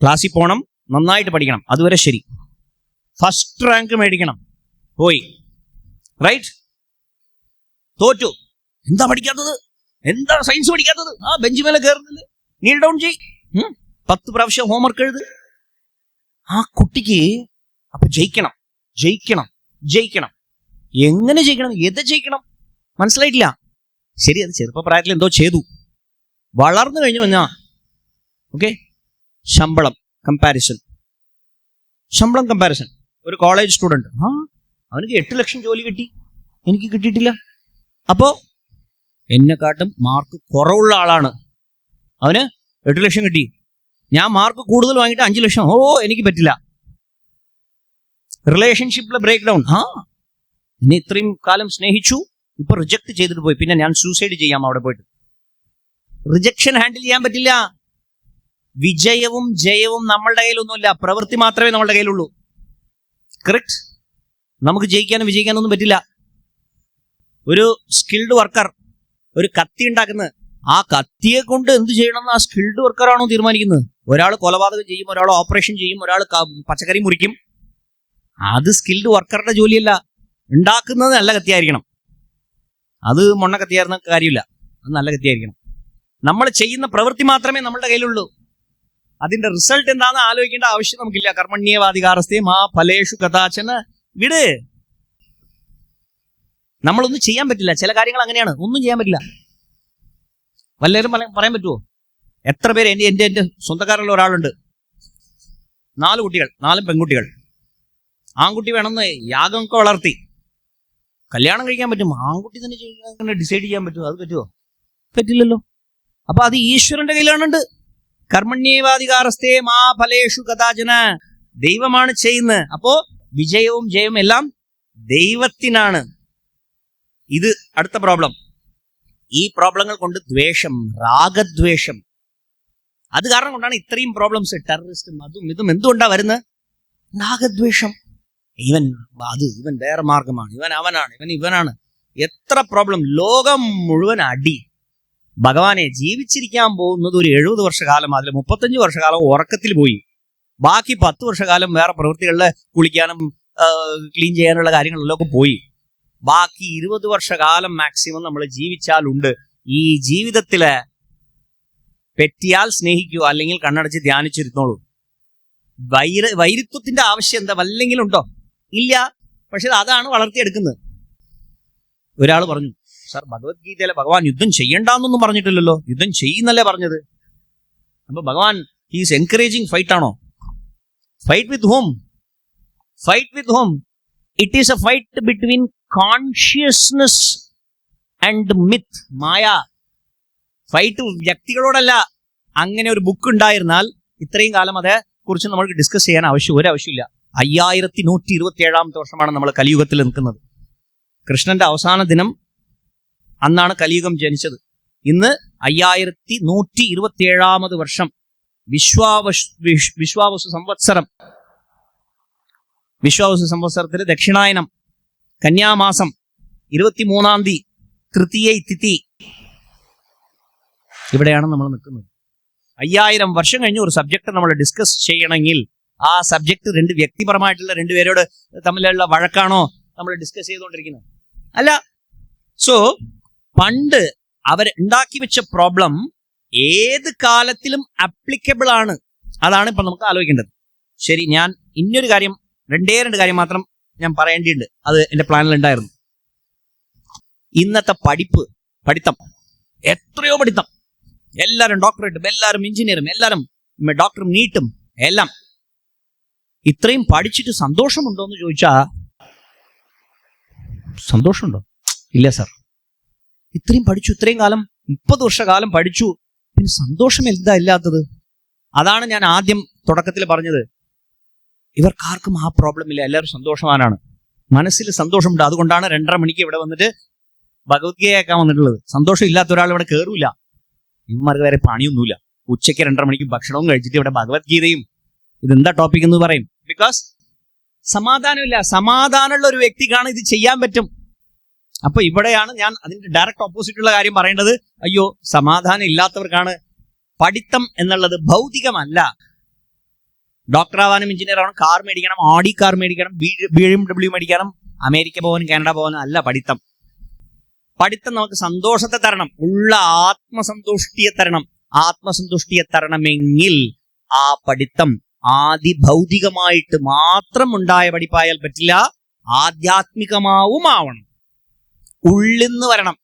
ക്ലാസ്സിൽ പോകണം നന്നായിട്ട് പഠിക്കണം. അതുവരെ ശരി. ഫസ്റ്റ് റാങ്ക് മേടിക്കണം. പോയി. റൈറ്റ് തോറ്റു. എന്താ പഠിക്കാത്തത്? എന്താ സയൻസ് പഠിക്കാത്തത്? ആ ബെഞ്ച് മേലെ കയറുന്നില്ല നീൽ ഡൗൺ ചെയ്. പത്ത് പ്രാവശ്യം ഹോംവർക്ക് എഴുത്. ആ കുട്ടിക്ക് അപ്പൊ ജയിക്കണം. ജയിക്കണം. ജയിക്കണം. എങ്ങനെ ജയിക്കണം? എത് ജയിക്കണം? മനസ്സിലായിട്ടില്ല. ശരി അത് ചെറുപ്പപ്രായത്തിൽ എന്തോ ചെയ്തു. വളർന്നു കഴിഞ്ഞു വന്നാ ഓക്കെ ശമ്പളം കമ്പാരിസൺ ശമ്പളം കമ്പാരിസൺ ഒരു കോളേജ് സ്റ്റുഡന്റ് ആ അവനക്ക് എട്ട് ലക്ഷം ജോലി കിട്ടി. എനിക്ക് കിട്ടിയിട്ടില്ല. അപ്പോ എന്നെക്കാട്ടും മാർക്ക് കുറവുള്ള ആളാണ്. അവന് എട്ട് ലക്ഷം കിട്ടി. ഞാൻ മാർക്ക് കൂടുതൽ വാങ്ങിയിട്ട് അഞ്ച് ലക്ഷം. ഓ എനിക്ക് പറ്റില്ല. റിലേഷൻഷിപ്പിലെ ബ്രേക്ക് ഡൗൺ ആ എന്നെ ഇത്രയും കാലം സ്നേഹിച്ചു. ഇപ്പൊ റിജക്ട് ചെയ്തിട്ട് പോയി. പിന്നെ ഞാൻ സൂസൈഡ് ചെയ്യാം അവിടെ പോയിട്ട്. റിജക്ഷൻ ഹാൻഡിൽ ചെയ്യാൻ പറ്റില്ല. വിജയവും ജയവും നമ്മളുടെ കയ്യിലൊന്നുമില്ല. പ്രവൃത്തി മാത്രമേ നമ്മളുടെ കയ്യിലുള്ളൂ. കറക്റ്റ് നമുക്ക് ജയിക്കാനും വിജയിക്കാനൊന്നും പറ്റില്ല. ഒരു സ്കിൽഡ് വർക്കർ ഒരു കത്തി ഉണ്ടാക്കുന്നത് ആ കത്തിയെ കൊണ്ട് എന്ത് ചെയ്യണമെന്ന് ആ സ്കിൽഡ് വർക്കറാണോ തീരുമാനിക്കുന്നത്? ഒരാൾ കൊലപാതകം ചെയ്യും ഒരാൾ ഓപ്പറേഷൻ ചെയ്യും ഒരാൾ പച്ചക്കറി മുറിക്കും. അത് സ്കിൽഡ് വർക്കറുടെ ജോലിയല്ല. ഉണ്ടാക്കുന്നത് നല്ല കത്തിയായിരിക്കണം. അത് മൊണ്ണ കത്തിയായിരുന്ന കാര്യമില്ല. അത് നല്ല കത്തിയായിരിക്കണം. നമ്മൾ ചെയ്യുന്ന പ്രവൃത്തി മാത്രമേ നമ്മളുടെ കയ്യിലുള്ളൂ. അതിന്റെ റിസൾട്ട് എന്താണെന്ന് ആലോചിക്കേണ്ട ആവശ്യം നമുക്കില്ല. കർമ്മണ്യവാധികാരസ്ഥയെ മാ ഫലേഷു കഥാചന. വിട്. നമ്മളൊന്നും ചെയ്യാൻ പറ്റില്ല. ചില കാര്യങ്ങൾ അങ്ങനെയാണ്. ഒന്നും ചെയ്യാൻ പറ്റില്ല. വല്ലവരും പറയാൻ പറ്റുമോ എത്ര പേര് എന്റെ എന്റെ എന്റെ സ്വന്തക്കാരുള്ള ഒരാളുണ്ട്. നാല് കുട്ടികൾ. നാല് പെൺകുട്ടികൾ. ആൺകുട്ടി വേണമെന്ന് യാഗമൊക്കെ വളർത്തി. കല്യാണം കഴിക്കാൻ പറ്റും. ആൺകുട്ടി തന്നെ ഡിസൈഡ് ചെയ്യാൻ പറ്റുമോ അത് പറ്റുമോ പറ്റില്ലല്ലോ. അപ്പൊ അത് ഈശ്വരന്റെ കയ്യിലാണുണ്ട്. കർമ്മണ്യേവാധികാരസ്ഥേ മാ ഫലേഷു കഥാചന. ദൈവമാണ് ചെയ്യുന്നത്. അപ്പോ വിജയവും ജയവും എല്ലാം ദൈവത്തിനാണ്. ഇത് അടുത്ത പ്രോബ്ലം. ഈ പ്രോബ്ലങ്ങൾ കൊണ്ട് ദ്വേഷം രാഗദ്വേഷം. അത് കാരണം കൊണ്ടാണ് ഇത്രയും പ്രോബ്ലംസ് ടെററിസ്റ്റും അതും ഇതും എന്തുകൊണ്ടാ വരുന്നത്? രാഗദ്വേഷം. ഇവൻ അത് ഇവൻ വേറെ മാർഗമാണ്. ഇവൻ അവനാണ്. ഇവൻ ഇവനാണ്. എത്ര പ്രോബ്ലം ലോകം മുഴുവൻ അടി. ഭഗവാനെ ജീവിച്ചിരിക്കാൻ പോകുന്നത് ഒരു എഴുപത് വർഷകാലം അതിൽ മുപ്പത്തഞ്ച് വർഷകാലം ഉറക്കത്തിൽ പോയി. ബാക്കി പത്ത് വർഷകാലം വേറെ പ്രവൃത്തികളിൽ കുളിക്കാനും ക്ലീൻ ചെയ്യാനുള്ള കാര്യങ്ങളിലൊക്കെ പോയി. ബാക്കി ഇരുപത് വർഷകാലം മാക്സിമം നമ്മൾ ജീവിച്ചാലുണ്ട്. ഈ ജീവിതത്തിൽ പെറ്റിയാൽ സ്നേഹിക്കുക അല്ലെങ്കിൽ കണ്ണടച്ച് ധ്യാനിച്ചിരുന്നോളൂ. വൈര വൈരുത്വത്തിന്റെ ആവശ്യം എന്താ? വല്ലെങ്കിലും ഉണ്ടോ ഇല്ല. പക്ഷെ അതാണ് വളർത്തിയെടുക്കുന്നത്. ഒരാൾ പറഞ്ഞു സാർ ഭഗവത്ഗീതയിലെ ഭഗവാൻ യുദ്ധം ചെയ്യണ്ടെന്നൊന്നും പറഞ്ഞിട്ടില്ലല്ലോ. യുദ്ധം ചെയ്യുന്നല്ലേ പറഞ്ഞത്? അപ്പൊ ഭഗവാൻ ഹീസ് എൻകറേജിങ് ഫൈറ്റ് ആണോ? Fight with whom fight with whom it is a fight between consciousness and myth maya. Fight വ്യക്തികളോടല്ല. അങ്ങനെ ഒരു ബുക്ക് ഉണ്ടായിരുന്നാൽ ഇത്രയും കാലം അതേ കുറിച്ച് നമ്മൾക്ക് ഡിസ്കസ് ചെയ്യാൻ ആവശ്യം ഒരു ആവശ്യമില്ല അയ്യായിരത്തി നൂറ്റി ഇരുപത്തി ഏഴാമത്തെ വർഷമാണ് നമ്മൾ കലിയുഗത്തിൽ നിൽക്കുന്നത്. കൃഷ്ണന്റെ അവസാന ദിനം അന്നാണ് കലിയുഗം ജനിച്ചത്. ഇന്ന് അയ്യായിരത്തി നൂറ്റി ഇരുപത്തി ഏഴാമത് വർഷം വിശ്വാവസ് വിശ്വാവസു സംവത്സരം. വിശ്വാവസു സംവത്സരത്തിലെ ദക്ഷിണായനം കന്യാമാസം ഇരുപത്തിമൂന്നാം തീയതി തൃതീയ തിഥി. ഇവിടെയാണ് നമ്മൾ നിൽക്കുന്നത്. അയ്യായിരം വർഷം കഴിഞ്ഞ് ഒരു സബ്ജക്ട് നമ്മൾ ഡിസ്കസ് ചെയ്യണമെങ്കിൽ ആ സബ്ജക്ട് രണ്ട് വ്യക്തിപരമായിട്ടുള്ള രണ്ടുപേരോട് തമ്മിലുള്ള വഴക്കാണോ നമ്മൾ ഡിസ്കസ് ചെയ്തുകൊണ്ടിരിക്കുന്നത്? അല്ല. സോ പണ്ട് അവർ ഉണ്ടാക്കി വെച്ച പ്രോബ്ലം ഏത് കാലത്തിലും അപ്ലിക്കബിൾ ആണ്. അതാണ് ഇപ്പൊ നമുക്ക് ആലോചിക്കേണ്ടത്. ശരി ഞാൻ ഇന്നൊരു കാര്യം രണ്ടേ രണ്ട് കാര്യം മാത്രം ഞാൻ പറയേണ്ടിയുണ്ട്. അത് എന്റെ പ്ലാനിൽ ഉണ്ടായിരുന്നു. ഇന്നത്തെ പഠിപ്പ് പഠിത്തം. എത്രയോ പഠിത്തം. എല്ലാവരും ഡോക്ടറേറ്റും എല്ലാവരും എഞ്ചിനീയറും എല്ലാവരും ഡോക്ടറും നീട്ടും എല്ലാം. ഇത്രയും പഠിച്ചിട്ട് സന്തോഷമുണ്ടോ എന്ന് ചോദിച്ചാ സന്തോഷമുണ്ടോ? ഇല്ല സാർ ഇത്രയും പഠിച്ചു ഇത്രയും കാലം മുപ്പത് വർഷകാലം പഠിച്ചു. പിന്നെ സന്തോഷം എന്താ ഇല്ലാത്തത്? അതാണ് ഞാൻ ആദ്യം തുടക്കത്തിൽ പറഞ്ഞത്. ഇവർക്കാർക്കും ആ പ്രോബ്ലം ഇല്ല. എല്ലാവരും സന്തോഷവാനാണ്. മനസ്സിൽ സന്തോഷമുണ്ട്. അതുകൊണ്ടാണ് രണ്ടര മണിക്ക് ഇവിടെ വന്നിട്ട് ഭഗവത്ഗീതയാക്കാൻ വന്നിട്ടുള്ളത്. സന്തോഷം ഇല്ലാത്ത ഒരാൾ ഇവിടെ കയറൂല ഇവന്മാർക്ക് വേറെ പണിയൊന്നുമില്ല. ഉച്ചയ്ക്ക് രണ്ടര മണിക്ക് ഭക്ഷണവും കഴിച്ചിട്ട് ഇവിടെ ഭഗവത്ഗീതയും ഇതെന്താ ടോപ്പിക് എന്ന് പറയും. ബിക്കോസ് സമാധാനമില്ല. സമാധാനമുള്ള ഒരു വ്യക്തിക്കാണ് ഇത് ചെയ്യാൻ പറ്റും. അപ്പൊ ഇവിടെയാണ് ഞാൻ അതിന്റെ ഡയറക്റ്റ് ഓപ്പോസിറ്റ് ഉള്ള കാര്യം പറയേണ്ടത്. അയ്യോ സമാധാനം ഇല്ലാത്തവർക്കാണ് പഠിത്തം എന്നുള്ളത് ഭൗതികമല്ല. ഡോക്ടർ ആവാനും എഞ്ചിനീയർ ആവണം കാർ മേടിക്കണം ഓഡി കാർ മേടിക്കണം ബി എം ഡബ്ല്യു മേടിക്കണം അമേരിക്ക പോകാനും കാനഡ പോകാനും അല്ല പഠിത്തം. പഠിത്തം നമുക്ക് സന്തോഷത്തെ തരണം ഉള്ള ആത്മസന്തുഷ്ടിയെ തരണം. ആത്മസന്തുഷ്ടിയെ തരണമെങ്കിൽ ആ പഠിത്തം ആദിഭൗതികമായിട്ട് മാത്രം ഉണ്ടായ പഠിപ്പായാൽ പറ്റില്ല ആധ്യാത്മികമാവും ആവണം ഉള്ളിന്ന് വരണം.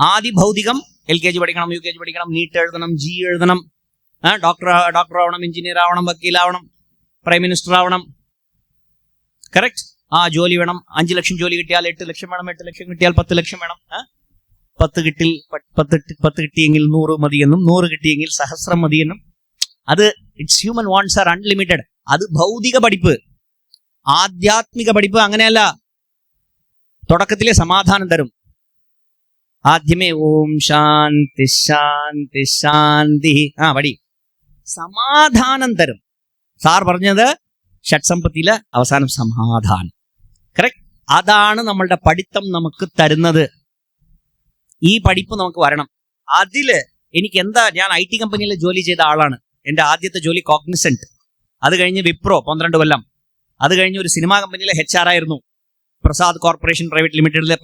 ആദിഭൗതികം എൽ കെ ജി പഠിക്കണം യു കെ ജി പഠിക്കണം നീറ്റ് എഴുതണം ജി എഴുതണം ഡോക്ടർ ഡോക്ടർ ആവണം എഞ്ചിനീയർ ആവണം വക്കീലാവണം പ്രൈം മിനിസ്റ്റർ ആവണം. കറക്റ്റ് ആ ജോലി വേണം. അഞ്ച് ലക്ഷം ജോലി കിട്ടിയാൽ എട്ട് ലക്ഷം വേണം എട്ട് ലക്ഷം കിട്ടിയാൽ പത്ത് ലക്ഷം വേണം? പത്ത് കിട്ടി പ- പത്ത് പത്ത് കിട്ടിയെങ്കിൽ നൂറ് മതിയെന്നും നൂറ് കിട്ടിയെങ്കിൽ സഹസ്രം മതിയെന്നും അത് it's human wants are unlimited അത് ഭൗതിക പഠിപ്പ്. ആധ്യാത്മിക പഠിപ്പ് അങ്ങനെയല്ല. തുടക്കത്തിലെ സമാധാനം തരും. ആദ്യമേ ഓം ശാന്തി ശാന്തി ശാന്തി. ആ പടി സമാധാനം തരും. സാർ പറഞ്ഞത് ഷഡ്സമ്പത്തിയിലെ അവസാനം സമാധാനം. കറക്റ്റ് അതാണ് നമ്മളുടെ പഠിത്തം നമുക്ക് തരുന്നത്. ഈ പഠിപ്പ് നമുക്ക് വരണം. അതിൽ എനിക്ക് എന്താ ഞാൻ ഐ ടി കമ്പനിയിൽ ജോലി ചെയ്ത ആളാണ്. എന്റെ ആദ്യത്തെ ജോലി കോഗ്നിസെന്റ് അത് കഴിഞ്ഞ് വിപ്രോ പന്ത്രണ്ട് കൊല്ലം. അത് കഴിഞ്ഞ് ഒരു സിനിമാ കമ്പനിയിലെ എച്ച് ആർ ആയിരുന്നു. പ്രസാദ് കോർപ്പറേഷൻ പ്രൈവറ്റ് ലിമിറ്റഡിലെ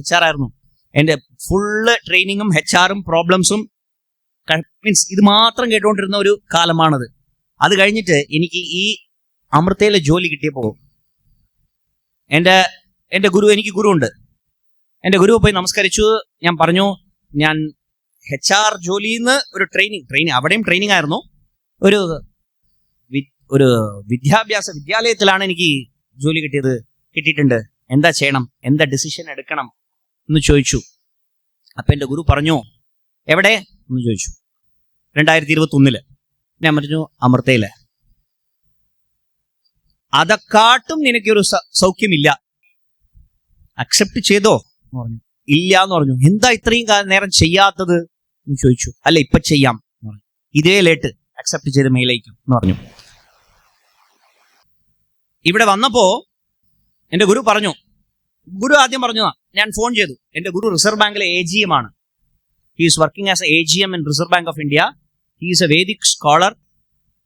എച്ച് ആർ ആയിരുന്നു. എന്റെ ഫുള്ള് ട്രെയിനിങ്ങും എച്ച് ആറും പ്രോബ്ലംസും മീൻസ് ഇത് മാത്രം കേട്ടുകൊണ്ടിരുന്ന ഒരു കാലമാണത്. അത് കഴിഞ്ഞിട്ട് എനിക്ക് ഈ അമൃതയിലെ ജോലി കിട്ടിയപ്പോൾ എന്റെ എന്റെ ഗുരു എനിക്ക് ഗുരു ഉണ്ട് എന്റെ ഗുരു പോയി നമസ്കരിച്ചു. ഞാൻ പറഞ്ഞു ഞാൻ എച്ച് ആർ ജോലിയിൽ നിന്ന് ഒരു ട്രെയിനിങ് ട്രെയിനിങ് അവിടെയും ട്രെയിനിങ് ആയിരുന്നു. ഒരു ഒരു വിദ്യാഭ്യാസ വിദ്യാലയത്തിലാണ് എനിക്ക് ജോലി കിട്ടിയത് കിട്ടിയിട്ടുണ്ട്. എന്താ ചെയ്യണം? എന്താ ഡിസിഷൻ എടുക്കണം? എന്ന് ചോദിച്ചു. അപ്പൊ എന്റെ ഗുരു പറഞ്ഞു എവിടെ? എന്ന് ചോദിച്ചു. രണ്ടായിരത്തി ഇരുപത്തി ഒന്നിൽ ഞാൻ പറഞ്ഞു അമൃതയിൽ. അതെക്കാട്ടും നിനക്കൊരു സൗഖ്യമില്ല. അക്സെപ്റ്റ് ചെയ്തോ? പറഞ്ഞു. ഇല്ല എന്ന് പറഞ്ഞു. എന്താ ഇത്രയും നേരം ചെയ്യാത്തത്? എന്ന് ചോദിച്ചു. അല്ല ഇപ്പൊ ചെയ്യാം. പറഞ്ഞു. ഇതേ ലേട്ട് അക്സെപ്റ്റ് ചെയ്ത് മേലേക്കും എന്ന് പറഞ്ഞു. ഇവിടെ വന്നപ്പോ എന്റെ ഗുരു പറഞ്ഞു. ഗുരു ആദ്യം പറഞ്ഞു ഞാൻ ഫോൺ ചെയ്തു. എന്റെ ഗുരു റിസർവ് ബാങ്കിലെ എ ജി എം ആണ്. He's working as a G M in Reserve Bank of India he's a Vedic scholar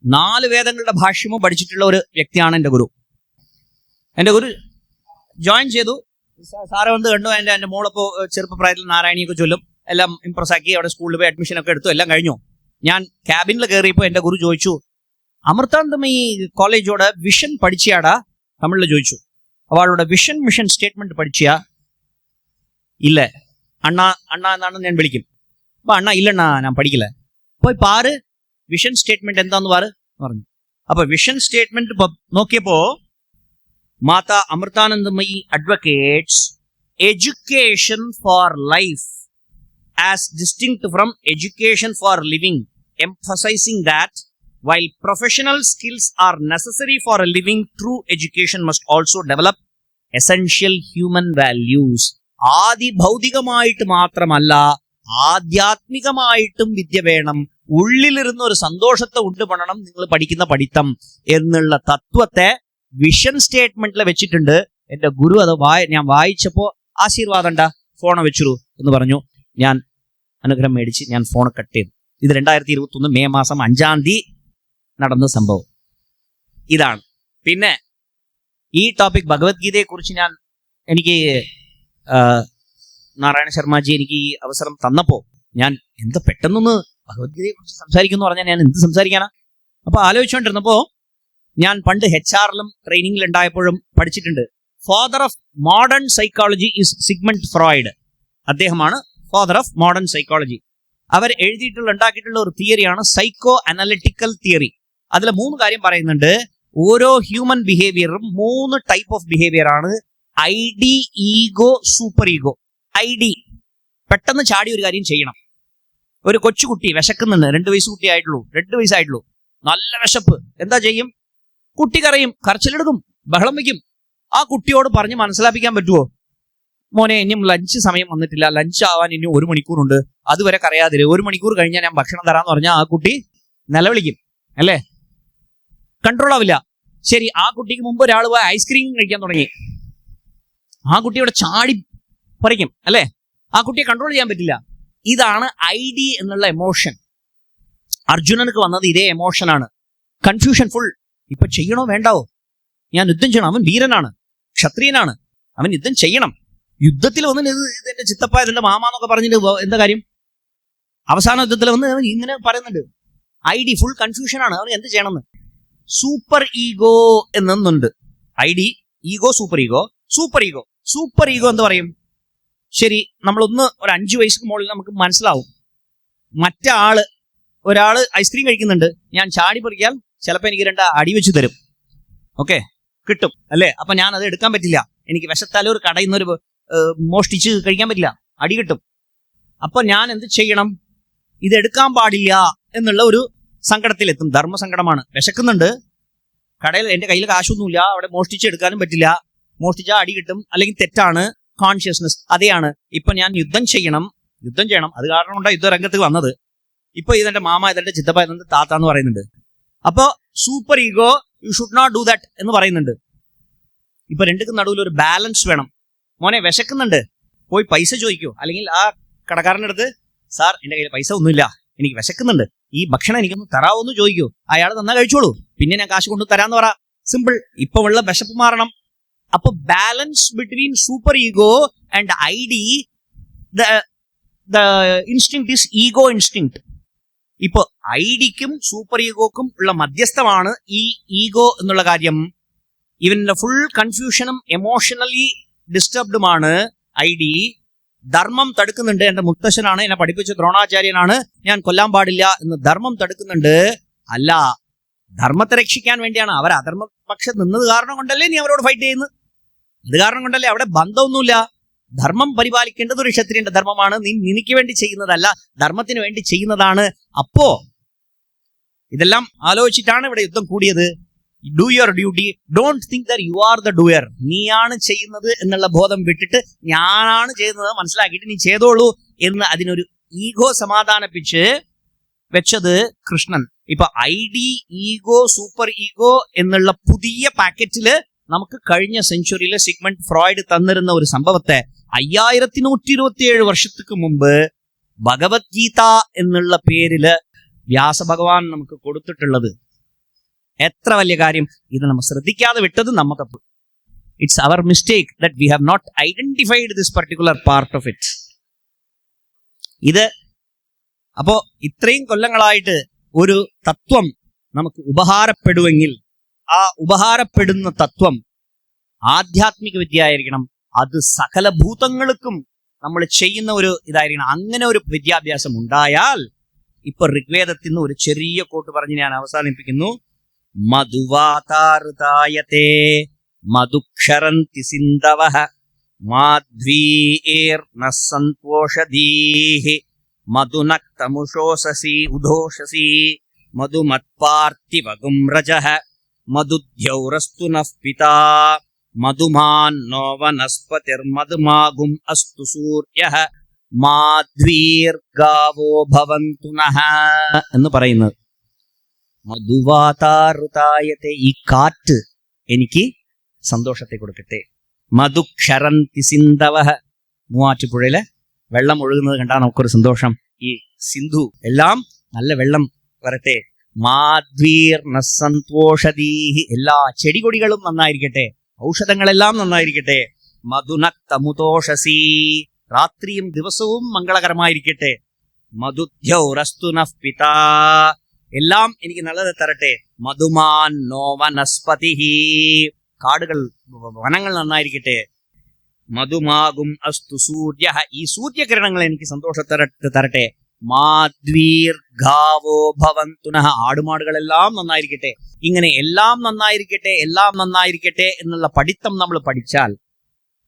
നാല് വേദങ്ങളുടെ ഭാഷ്യമോ പഠിച്ചിട്ടുള്ള ഒരു വ്യക്തിയാണ് എന്റെ ഗുരു. എന്റെ ഗുരു ജോയിൻ ചെയ്തു. സാറ് വന്ന് കണ്ടു. എന്റെ എന്റെ മോളിപ്പോൾ ചെറുപ്പപ്രായത്തിൽ നാരായണിയൊക്കെ ചൊല്ലും. എല്ലാം ഇംപ്രസ് ആക്കി. അവിടെ സ്കൂളിൽ പോയി അഡ്മിഷൻ ഒക്കെ എടുത്തു. എല്ലാം കഴിഞ്ഞു. ഞാൻ ക്യാബിനിൽ കയറിയപ്പോൾ എന്റെ ഗുരു ചോദിച്ചു അമൃതാന്തം ഈ കോളേജോട് വിഷൻ പഠിച്ചയാടാ? തമിഴിൽ ചോദിച്ചു. അവളുടെ വിഷൻ മിഷൻ സ്റ്റേറ്റ്മെന്റ് പഠിച്ചാ ഇല്ല അണ്ണാ അണ്ണാ എന്നാണ് ഞാൻ വിളിക്കും അപ്പൊ അണ്ണാ ഇല്ലണ്ണാ ഞാൻ പഠിക്കില്ല പോയി പാറ് വിഷൻ സ്റ്റേറ്റ്മെന്റ് എന്താന്ന് പാറ് പറഞ്ഞു അപ്പൊ വിഷൻ സ്റ്റേറ്റ്മെന്റ് നോക്കിയപ്പോ Mata Amritanandamayi advocates education for life as distinct from education for living emphasizing that while professional skills are necessary for a living, true education must also develop essential human values. ആദി ഭൗതികമായിട്ട് മാത്രമല്ല ആധ്യാത്മികമായിട്ടും വിദ്യ വേണം. ഉള്ളിലിരുന്ന് ഒരു സന്തോഷത്തെ ഉണ്ടുപണണം നിങ്ങൾ പഠിക്കുന്ന പഠിത്തം എന്നുള്ള തത്വത്തെ വിഷൻ സ്റ്റേറ്റ്മെന്റിൽ വെച്ചിട്ടുണ്ട്. എന്റെ ഗുരു അത് വായ ഞാൻ വായിച്ചപ്പോ ആശീർവാദണ്ട ഫോണ് വെച്ചിരു എന്ന് പറഞ്ഞു. ഞാൻ അനുഗ്രഹം മേടിച്ച് ഞാൻ ഫോൺ കട്ട് ചെയ്തു. ഇത് രണ്ടായിരത്തി ഇരുപത്തി ഒന്ന് മെയ് മാസം അഞ്ചാം തീയതി നടന്ന സംഭവം. ഇതാണ്. പിന്നെ ഈ ടോപ്പിക് ഭഗവത്ഗീതയെക്കുറിച്ച് ഞാൻ എനിക്ക് നാരായണ ശർമ്മജി എനിക്ക് ഈ അവസരം തന്നപ്പോൾ ഞാൻ എന്താ പെട്ടെന്നൊന്ന് ഭഗവത്ഗീതയെ കുറിച്ച് സംസാരിക്കുന്നു പറഞ്ഞാൽ ഞാൻ എന്ത് സംസാരിക്കാനാ? അപ്പോൾ ആലോചിച്ചുകൊണ്ടിരുന്നപ്പോ ഞാൻ പണ്ട് എച്ച് ആറിലും ട്രെയിനിങ്ങിൽ ഉണ്ടായപ്പോഴും പഠിച്ചിട്ടുണ്ട്. Father of modern psychology is Sigmund Freud അദ്ദേഹമാണ് ഫാദർ ഓഫ് മോഡേൺ സൈക്കോളജി അവർ എഴുതിയിട്ടുള്ള ഉണ്ടാക്കിയിട്ടുള്ള ഒരു തിയറിയാണ് സൈക്കോ അനലിറ്റിക്കൽ തിയറി അതിൽ മൂന്ന് കാര്യം പറയുന്നുണ്ട്. ഓരോ ഹ്യൂമൻ ബിഹേവിയറും മൂന്ന് ടൈപ്പ് ഓഫ് ബിഹേവിയർ ആണ്. I D ego super ego I D പെട്ടെന്ന് ചാടി ഒരു കാര്യം ചെയ്യണം. ഒരു കൊച്ചുകുട്ടി വിശക്കുന്നുണ്ട്. രണ്ട് വയസ്സ് കുട്ടി ആയിട്ടുള്ളൂ. രണ്ട് വയസ്സായിട്ടുള്ളൂ നല്ല വിശപ്പ്. എന്താ ചെയ്യും? കുട്ടി കരയും. കരച്ചിലെടുക്കും. ബഹളം വയ്ക്കും. ആ കുട്ടിയോട് പറഞ്ഞ് മനസ്സിലാപ്പിക്കാൻ പറ്റുമോ മോനെ ഇനിയും ലഞ്ച് സമയം വന്നിട്ടില്ല. ലഞ്ച് ആവാൻ ഇനി ഒരു മണിക്കൂറുണ്ട്. അതുവരെ കരയാതിര്. ഒരു മണിക്കൂർ കഴിഞ്ഞാൽ ഞാൻ ഭക്ഷണം തരാന്ന് പറഞ്ഞാൽ ആ കുട്ടി നിലവിളിക്കും. അല്ലേ? കൺട്രോൾ ആവില്ല. ശരി ആ കുട്ടിക്ക് മുമ്പ് ഒരാൾ പോയി ഐസ്ക്രീം കഴിക്കാൻ തുടങ്ങി. ആ കുട്ടിയുടെ ചാടി പറിക്കും അല്ലേ? ആ കുട്ടിയെ കൺട്രോൾ ചെയ്യാൻ പറ്റില്ല. ഇതാണ് ഐ ഡി എന്നുള്ള എമോഷൻ അർജുനനക്ക് വന്നത് ഇതേ എമോഷനാണ് കൺഫ്യൂഷൻ ഫുൾ ഇപ്പൊ ചെയ്യണോ വേണ്ടാവോ ഞാൻ യുദ്ധം ചെയ്യണം. അവൻ വീരനാണ്. ക്ഷത്രിയനാണ്. അവൻ യുദ്ധം ചെയ്യണം. യുദ്ധത്തിൽ വന്ന് ഇത് ഇതെന്റെ ചിത്തപ്പ ഇതിന്റെ മാമ എന്നൊക്കെ പറഞ്ഞിട്ട് എന്താ കാര്യം? അവസാന യുദ്ധത്തിൽ വന്ന് ഇങ്ങനെ പറയുന്നുണ്ട്. ഐ ഡി ഫുൾ കൺഫ്യൂഷനാണ് അവൻ എന്ത് ചെയ്യണമെന്ന്? സൂപ്പർ ഈഗോ എന്നുണ്ട് I D ego super ego super ego super ego എന്ന് പറയും. ശരി നമ്മളൊന്ന് ഒരു അഞ്ചു വയസ്സിന് മുകളിൽ നമുക്ക് മനസ്സിലാവും. മറ്റാൾ ഒരാൾ ഐസ്ക്രീം കഴിക്കുന്നുണ്ട്. ഞാൻ ചാടി പറിക്കാൻ ചിലപ്പോൾ എനിക്ക് രണ്ട് അടി വെച്ച് തരും. ഓക്കെ കിട്ടും അല്ലേ? അപ്പൊ ഞാൻ അത് എടുക്കാൻ പറ്റില്ല. എനിക്ക് വിശത്താലും ഒരു കടയിൽ നിന്ന് ഒരു മോഷ്ടിച്ച് കഴിക്കാൻ പറ്റില്ല. അടി കിട്ടും. അപ്പൊ ഞാൻ എന്ത് ചെയ്യണം? ഇത് എടുക്കാൻ പാടില്ല എന്നുള്ള ഒരു സങ്കടത്തിലെത്തും. ധർമ്മസങ്കടമാണ് വിശക്കുന്നുണ്ട്. കടയിൽ എന്റെ കയ്യിൽ കാശൊന്നുമില്ല. അവിടെ മോഷ്ടിച്ച് എടുക്കാനും പറ്റില്ല. മോഷ്ടിച്ചാൽ അടി കിട്ടും. അല്ലെങ്കിൽ തെറ്റാണ്. കോൺഷ്യസ്നസ് അതെയാണ്. ഇപ്പൊ ഞാൻ യുദ്ധം ചെയ്യണം. യുദ്ധം ചെയ്യണം. അത് കാരണം കൊണ്ടാണ് യുദ്ധരംഗത്ത് വന്നത്. ഇപ്പൊ ഇതെന്റെ മാമ ഇതെന്റെ ചിത്തപ്പ ഇതെന്റെ താത്ത എന്ന് പറയുന്നുണ്ട്. അപ്പോ super ego you should not do that എന്ന് പറയുന്നുണ്ട്. ഇപ്പൊ രണ്ടുക്കും നടുവിൽ ഒരു ബാലൻസ് വേണം. മോനെ വിശക്കുന്നുണ്ട്. പോയി പൈസ ചോദിക്കോ. അല്ലെങ്കിൽ ആ കടക്കാരന്റെ അടുത്ത് സാർ എന്റെ കയ്യിൽ പൈസ ഒന്നുമില്ല. എനിക്ക് വിശക്കുന്നുണ്ട്. ഈ ഭക്ഷണം എനിക്കൊന്ന് തരാവോന്ന് ചോദിക്കൂ. അയാൾ തന്നാ കഴിച്ചോളൂ. പിന്നെ ഞാൻ കാശ് കൊണ്ട് തരാന്ന് പറ. സിമ്പിൾ ഇപ്പൊ ഉള്ള വിശപ്പ് മാറണം. അപ്പൊ balance between super ego and I D the instinct is ego instinct ഇപ്പൊ ഐ ഡിക്കും സൂപ്പർ ഈഗോക്കും ഉള്ള മധ്യസ്ഥമാണ് ഈ ഈഗോ എന്നുള്ള കാര്യം. ഇവന്റെ ഫുൾ കൺഫ്യൂഷനും എമോഷണലി ഡിസ്റ്റർബ്ഡുമാണ് ഐ ഡി ധർമ്മം തടുക്കുന്നുണ്ട് എന്റെ മുത്തശ്ശനാണ് എന്നെ പഠിപ്പിച്ച ദ്രോണാചാര്യനാണ് ഞാൻ കൊല്ലാൻ പാടില്ല എന്ന് ധർമ്മം തടുക്കുന്നുണ്ട്. അല്ല ധർമ്മത്തെ രക്ഷിക്കാൻ വേണ്ടിയാണ്. അവർ അധർമ്മ പക്ഷെ നിന്നത് കാരണം കൊണ്ടല്ലേ നീ അവരോട് ഫൈറ്റ് ചെയ്യുന്നത്? അത് കാരണം കൊണ്ടല്ലേ അവിടെ ബന്ധമൊന്നുമില്ല? ധർമ്മം പരിപാലിക്കേണ്ടത് ഒരു ക്ഷത്രിയന്റെ ധർമ്മമാണ്. നീ നിനക്ക് വേണ്ടി ചെയ്യുന്നതല്ല ധർമ്മത്തിന് വേണ്ടി ചെയ്യുന്നതാണ്. അപ്പോ ഇതെല്ലാം ആലോചിച്ചിട്ടാണ് ഇവിടെ യുദ്ധം കൂടിയത്. Do your duty don't think that you are the doer നീയാണ് ചെയ്യുന്നത് എന്നുള്ള ബോധം വിട്ടിട്ട് ഞാനാണ് ചെയ്യുന്നത് മനസ്സിലാക്കിയിട്ട് നീ ചെയ്തോളൂ എന്ന് അതിനൊരു ഈഗോ സമാധാനപ്പിച്ച് വെച്ചത് കൃഷ്ണൻ. ഇപ്പൊ I D ego super ego എന്നുള്ള പുതിയ പാക്കറ്റിൽ നമുക്ക് കഴിഞ്ഞ സെഞ്ചുറിയിലെ സിഗ്മെന്റ് ഫ്രോയിഡ് തന്നിരുന്ന ഒരു സംഭവത്തെ അയ്യായിരത്തി നൂറ്റി ഇരുപത്തി ഏഴ് വർഷத்துக்கு മുമ്പ് ഭഗവത്ഗീത എന്നുള്ള പേരിൽ വ്യാസഭഗവാൻ നമുക്ക് കൊടുത്തിട്ടുള്ളത്. എത്ര വലിയ കാര്യം? ഇത് നമ്മൾ ശ്രദ്ധിക്കാതെ വിട്ടത് നമുക്ക് it's our mistake that we have not identified this particular part of it ഇത് അപ്പോ ഇത്രയും കൊല്ലങ്ങളായിട്ട് ഒരു തത്വം നമുക്ക് ഉപഹാരപ്പെടുമെങ്കിൽ ആ ഉപഹാരപ്പെടുന്ന തത്വം ആധ്യാത്മിക വിദ്യ ആയിരിക്കണം അത് സകല ഭൂതങ്ങൾക്കും നമ്മൾ ചെയ്യുന്ന ഒരു ഇതായിരിക്കണം. അങ്ങനെ ഒരു വിദ്യാഭ്യാസം ഉണ്ടായാൽ ഇപ്പൊ ഋഗ്വേദത്തിൽ നിന്ന് ഒരു ചെറിയ കോട്ട് പറഞ്ഞ് ഞാൻ അവസാനിപ്പിക്കുന്നു. മധുവാതാരുതായത്തെ മധുക്ഷരന്തി സിന്ധവ മാധ്വീർന സന്തോഷദീഹി മധുനക്തമുഷോസസി ഉദോഷസി മധുമത്പാർത്ഥിവകും രജഃ മധുദ്യൗരസ്തു നഃ പിതാ മധുമാന്നോ വനസ്പതിർമധുമാഗും അസ്തു സൂര്യഃ മാധ്വീർഗാവോ ഭവന്തു നഃ എന്ന് പറയുന്നത് മധുവാതാറുതായത്തെ ഈ കാറ്റ് എനിക്ക് സന്തോഷത്തെ കൊടുക്കട്ടെ. മധുക്ഷരന്തി സിന്ധവഹ മൂവാറ്റുപുഴയിലെ വെള്ളം ഒഴുകുന്നത് കണ്ടാൽ നമുക്കൊരു സന്തോഷം. ഈ സിന്ധു എല്ലാം നല്ല വെള്ളം വരട്ടെ. മാധ്വീർണ നസന്തോഷദീഹി എല്ലാ ചെടികൊടികളും നന്നായിരിക്കട്ടെ. ഔഷധങ്ങളെല്ലാം നന്നായിരിക്കട്ടെ. മധുനക്തമുതോഷസീ രാത്രിയും ദിവസവും മംഗളകരമായിരിക്കട്ടെ. മധുദ്യൗരസ്തു നഃ പിതാ. എല്ലാം എനിക്ക് നല്ലത് തരട്ടെ. മധുമാൻ നോ വനസ്പതി കാടുകൾ വനങ്ങൾ നന്നായിരിക്കട്ടെ. മധുമാകും അസ്തു സൂര്യ ഈ സൂര്യകിരണങ്ങൾ എനിക്ക് സന്തോഷ തരട്ടെ. മാധ്വീർഘാവോ ഭവന്തുനഃ ആടുമാടുകളെല്ലാം നന്നായിരിക്കട്ടെ. ഇങ്ങനെ എല്ലാം നന്നായിരിക്കട്ടെ എല്ലാം നന്നായിരിക്കട്ടെ എന്നുള്ള പഠിത്തം നമ്മൾ പഠിച്ചാൽ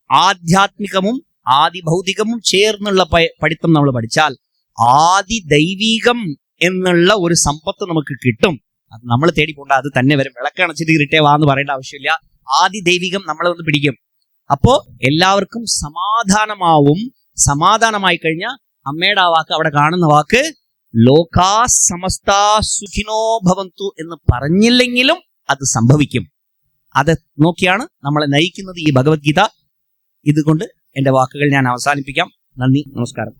ആധ്യാത്മികവും ആദിഭൗതികവും ചേർന്നുള്ള പഠിത്തം നമ്മൾ പഠിച്ചാൽ ആദി ദൈവീകം എന്നുള്ള ഒരു സമ്പത്ത് നമുക്ക് കിട്ടും. അത് നമ്മൾ തേടി പോണ്ട അത് തന്നെ വരും. വിളക്കണച്ചിട്ട് ഇരുട്ടേ വാന്ന് പറയേണ്ട ആവശ്യമില്ല. ആദി ദൈവികം നമ്മളെ ഒന്ന് പിടിക്കും. അപ്പോ എല്ലാവർക്കും സമാധാനമാവും. സമാധാനമായി കഴിഞ്ഞാൽ അമ്മയുടെ ആ വാക്ക് അവിടെ കാണുന്ന വാക്ക് ലോകാ സമസ്ത സുഖിനോ ഭവന്തു എന്ന് പറഞ്ഞില്ലെങ്കിലും അത് സംഭവിക്കും. അത് നോക്കിയാണ് നമ്മളെ നയിക്കുന്നത് ഈ ഭഗവത്ഗീത. ഇതുകൊണ്ട് എന്റെ വാക്കുകൾ ഞാൻ അവസാനിപ്പിക്കാം. നന്ദി നമസ്കാരം.